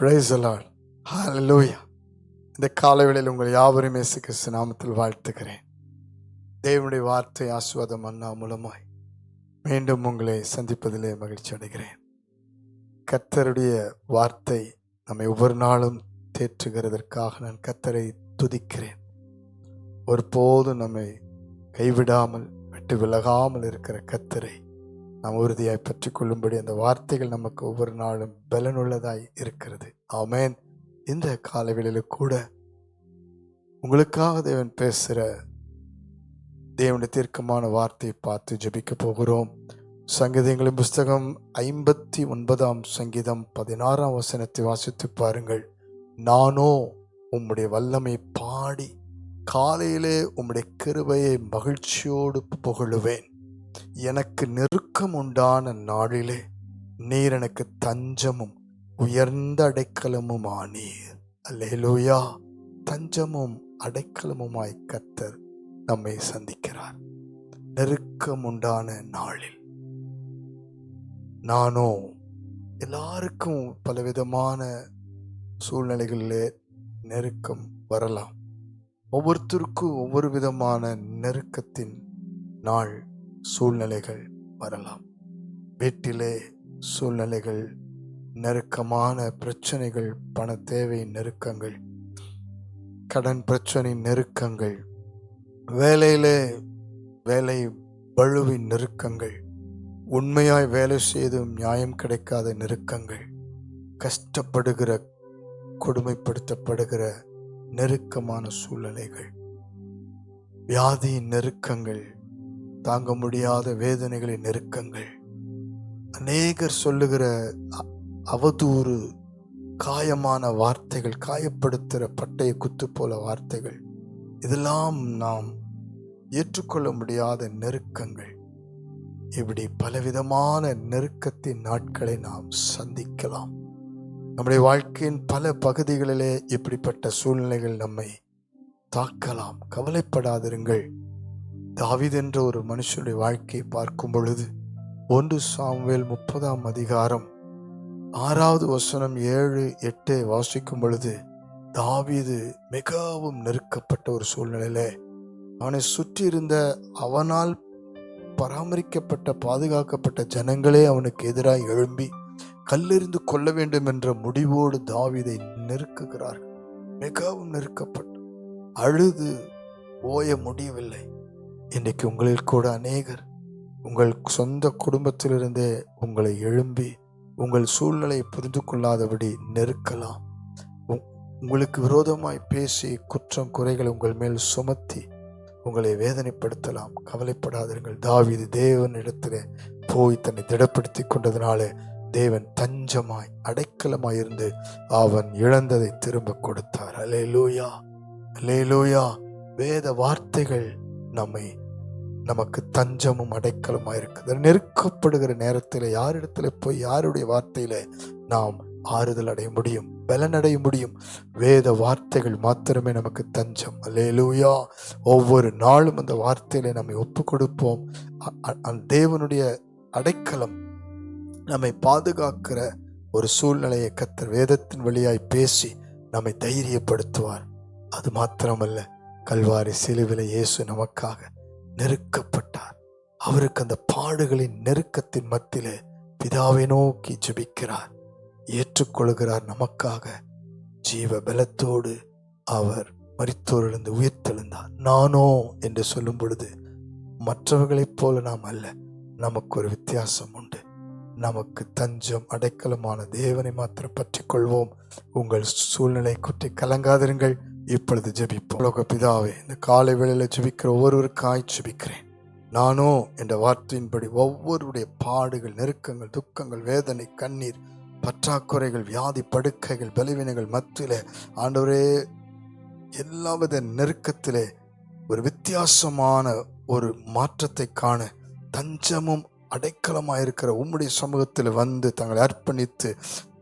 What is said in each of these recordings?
Price allot ஹalleluya இந்த காலவேளையில் உங்கள் யாவரும் இயேசு கிறிஸ்து நாமத்தில் வாழ்த்துக்கிறேன் தேவனுடைய வார்த்தை ஆசுவாதம் அண்ணா மூலமாய் மீண்டும் உங்களை சந்திப்பதிலே மகிழ்ச்சி அடைகிறேன். கத்தருடைய வார்த்தை நம்மை ஒவ்வொரு நாளும் தேற்றுகிறதற்காக நான் கத்தரை துதிக்கிறேன். ஒருபோதும் நம்மை கைவிடாமல் விட்டு விலகாமல் இருக்கிற கத்தரை நாம் உறுதியாய் பெற்றுக்கொள்ளும்படி கொள்ளும்படி அந்த வார்த்தைகள் நமக்கு ஒவ்வொரு நாளும் பலனுள்ளதாய் இருக்கிறது. ஆமேன். இந்த காலவெளியில் கூட உங்களுக்காக தேவன் பேசுகிற தேவனுடைய தீர்க்கமான வார்த்தையை பார்த்து ஜபிக்க போகிறோம். சங்கீதங்களின் புஸ்தகம் ஐம்பத்தி ஒன்பதாம் சங்கீதம் பதினாறாம் வசனத்தை வாசித்து பாருங்கள். நானோ உம்முடைய வல்லமை பாடி காலையிலே உம்முடைய கிருபையை மகிழ்ச்சியோடு புகழுவேன். எனக்கு நெருக்கம் உண்டான நாளிலே நீர் எனக்கு தஞ்சமும் உயர்ந்த அடைக்கலமும் ஆனீர் அல்லேலூயா. தஞ்சமும் அடைக்கலமுமாய் கத்தர் நம்மை சந்திக்கிறார். நெருக்கம் உண்டான நாளில் நானோ எல்லாருக்கும் பலவிதமான சூழ்நிலைகளிலே நெருக்கம் வரலாம். ஒவ்வொருத்தருக்கும் ஒவ்வொரு விதமான நெருக்கத்தின் நாள் சூழ்நிலைகள் வரலாம். வீட்டிலே சூழ்நிலைகள் நெருக்கமான பிரச்சனைகள் பண தேவை நெருக்கங்கள் கடன் பிரச்சனை நெருக்கங்கள் வேலையிலே வேலை பழுவின் நெருக்கங்கள் உண்மையாய் வேலை செய்தும் நியாயம் கிடைக்காத நெருக்கங்கள் கஷ்டப்படுகிற கொடுமைப்படுத்தப்படுகிற நெருக்கமான சூழ்நிலைகள் வியாதியின் நெருக்கங்கள் தாங்க முடியாத வேதனைகளின் நெருக்கங்கள். அநேகர் சொல்லுகிற அவதூறு காயமான வார்த்தைகள் காயப்படுத்துகிற பட்டையை குத்து போல வார்த்தைகள் இதெல்லாம் நாம் ஏற்றுக்கொள்ள முடியாத நெருக்கங்கள். இப்படி பலவிதமான நெருக்கத்தின் நாட்களை நாம் சந்திக்கலாம். நம்முடைய வாழ்க்கையின் பல பகுதிகளிலே இப்படிப்பட்ட சூழ்நிலைகள் நம்மை தாக்கலாம். கவலைப்படாதிருங்கள். தாவீது என்ற ஒரு மனுஷனுடைய வாழ்க்கையை பார்க்கும் பொழுது ஒன்று சாம்வேல் முப்பதாம் அதிகாரம் ஆறாவது வசனம் ஏழு எட்டு வாசிக்கும் பொழுது தாவீது மிகவும் நெருக்கப்பட்ட ஒரு சூழ்நிலையில அவனை சுற்றி இருந்த அவனால் பராமரிக்கப்பட்ட பாதுகாக்கப்பட்ட ஜனங்களே அவனுக்கு எதிராக எழும்பி கல்லெறிந்து கொள்ள வேண்டும் என்ற முடிவோடு தாவீதை நெருக்குகிறார்கள். மிகவும் நெருக்கப்பட்டு அழுது ஓய முடியவில்லை. இன்றைக்கு உங்களில் கூட அநேகர் உங்கள் சொந்த குடும்பத்திலிருந்தே உங்களை எழும்பி உங்கள் சூழ்நிலையை புரிந்து கொள்ளாதபடி நெருக்கலாம். உங்களுக்கு விரோதமாய் பேசி குற்றம் குறைகளை உங்கள் மேல் சுமத்தி உங்களை வேதனைப்படுத்தலாம். கவலைப்படாதீர்கள் தாவீது தேவனிடத்திலே போய் தன்னை திடப்படுத்தி கொண்டதினாலே தேவன் தஞ்சமாய் அடைக்கலமாய் இருந்து அவன் இழந்ததை திரும்ப கொடுத்தார். அல்லேலூயா. அல்லேலூயா. வேத வார்த்தைகள் நம்மை நமக்கு தஞ்சமும் அடைக்கலமாக இருக்குது. நெருக்கப்படுகிற நேரத்தில் யாரிடத்துல போய் யாருடைய வார்த்தையில நாம் ஆறுதல் அடைய முடியும் பலன் அடைய முடியும். வேத வார்த்தைகள் மாத்திரமே நமக்கு தஞ்சம். அல்லேலூயா! ஒவ்வொரு நாளும் அந்த வார்த்தையில நம்மை ஒப்பு கொடுப்போம். அ- தேவனுடைய அடைக்கலம் நம்மை பாதுகாக்கிற ஒரு சூழ்நிலையை கத்தர் வேதத்தின் வழியாய் பேசி நம்மை தைரியப்படுத்துவார். அது மாத்திரமல்ல கல்வாரி சிலுவில இயேசு நமக்காக நெருக்கப்பட்டார். அவருக்கு அந்த பாடுகளின் நெருக்கத்தின் மத்தியிலே பிதாவை நோக்கி ஜபிக்கிறார். ஏற்றுக்கொள்கிறார் நமக்காக. ஜீவ பலத்தோடு அவர் மறித்தோரிலிருந்து உயிர்த்தெழுந்தார். நானோ என்று சொல்லும் பொழுது மற்றவர்களைப் போல நாம் அல்ல. நமக்கு ஒரு வித்தியாசம் உண்டு. நமக்கு தஞ்சம் அடைக்கலமான தேவனை மாத்திரம் பற்றி கொள்வோம். உங்கள் சூழ்நிலை குற்றி கலங்காதிருங்கள். இப்பொழுது ஜெபிப்போம். உலக பிதாவே இந்த காலை வேளையில் ஜெபிக்கிற ஒவ்வொருவருக்காய் ஜெபிக்கிறேன். நானோ என்ற வார்த்தையின்படி ஒவ்வொருடைய பாடுகள் நெருக்கங்கள் துக்கங்கள் வேதனை கண்ணீர் பற்றாக்குறைகள் வியாதி படுக்கைகள் பலவீனங்கள் மத்தியிலே ஆண்டவரே எல்லாவித நெருக்கத்திலே ஒரு வித்தியாசமான ஒரு மாற்றத்தை காண தஞ்சமும் அடைக்கலமாக இருக்கிற உம்முடைய சமூகத்தில் வந்து தங்களை அர்ப்பணித்து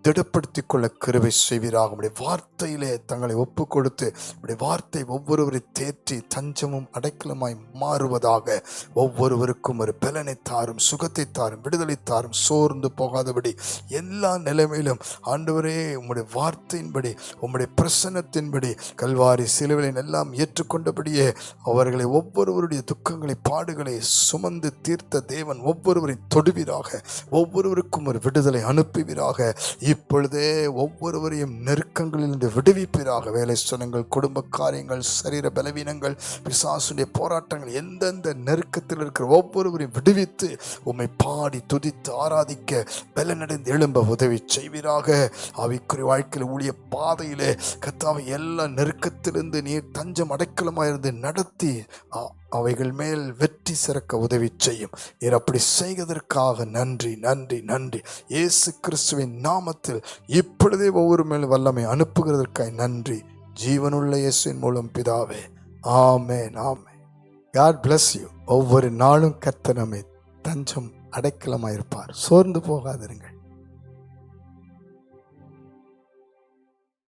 திடப்படுத்திக் கொள்ள கருவை செய்வீராக. உடைய வார்த்தையிலே தங்களை ஒப்பு கொடுத்து உடைய வார்த்தை ஒவ்வொருவரை தேற்றி தஞ்சமும் அடைக்கலமாய் மாறுவதாக. ஒவ்வொருவருக்கும் ஒரு பலனை தாரும் சுகத்தை தாரும் விடுதலை தாரும் சோர்ந்து போகாதபடி எல்லா நிலைமையிலும் ஆண்டவரே உம்முடைய வார்த்தையின்படி உம்முடைய பிரசன்னத்தின்படி கல்வாரி சிலுவையின் எல்லாம் ஏற்றுக்கொண்டபடியே அவர்களை ஒவ்வொருவருடைய துக்கங்களை பாடுகளை சுமந்து தீர்த்த தேவன் ஒவ்வொருவரை தொடுவீராக. ஒவ்வொருவருக்கும் ஒரு விடுதலை அனுப்புவீராக. இப்பொழுதே ஒவ்வொருவரையும் நெருக்கங்களிலிருந்து விடுவிப்பீராக. வேலை ஸ்தலங்கள் குடும்ப காரியங்கள் சரீர பலவீனங்கள் பிசாசுடைய போராட்டங்கள் எந்தெந்த நெருக்கத்தில் இருக்கிற ஒவ்வொருவரையும் விடுவித்து உம்மை பாடி துதித்து ஆராதிக்க பலனடைந்து எழும்ப உதவி செய்வீராக. அவைக்குரிய வாழ்க்கையில் ஊழிய பாதையிலே கத்தாவை எல்லா நெருக்கத்திலிருந்து நீர் தஞ்சம் அடைக்கலமாயிருந்து நடத்தி அவைகள் மேல் வெற்றி சிறக்க உதவி செய்யும். நீர் அப்படி செய்வதற்காக நன்றி நன்றி நன்றி. இயேசு கிறிஸ்துவின் நாமத்தில் இப்பொழுதே ஒவ்வொரு மேல் வல்லமை அனுப்புகிறதற்காய் நன்றி. ஜீவனுள்ள இயேசுவின் மூலம் பிதாவே. ஆமே ஆமே காட் பிளஸ் யூ ஒவ்வொரு நாளும் கத்த நம்மை தஞ்சம் அடைக்கலமாயிருப்பார். சோர்ந்து போகாதிருங்கள்.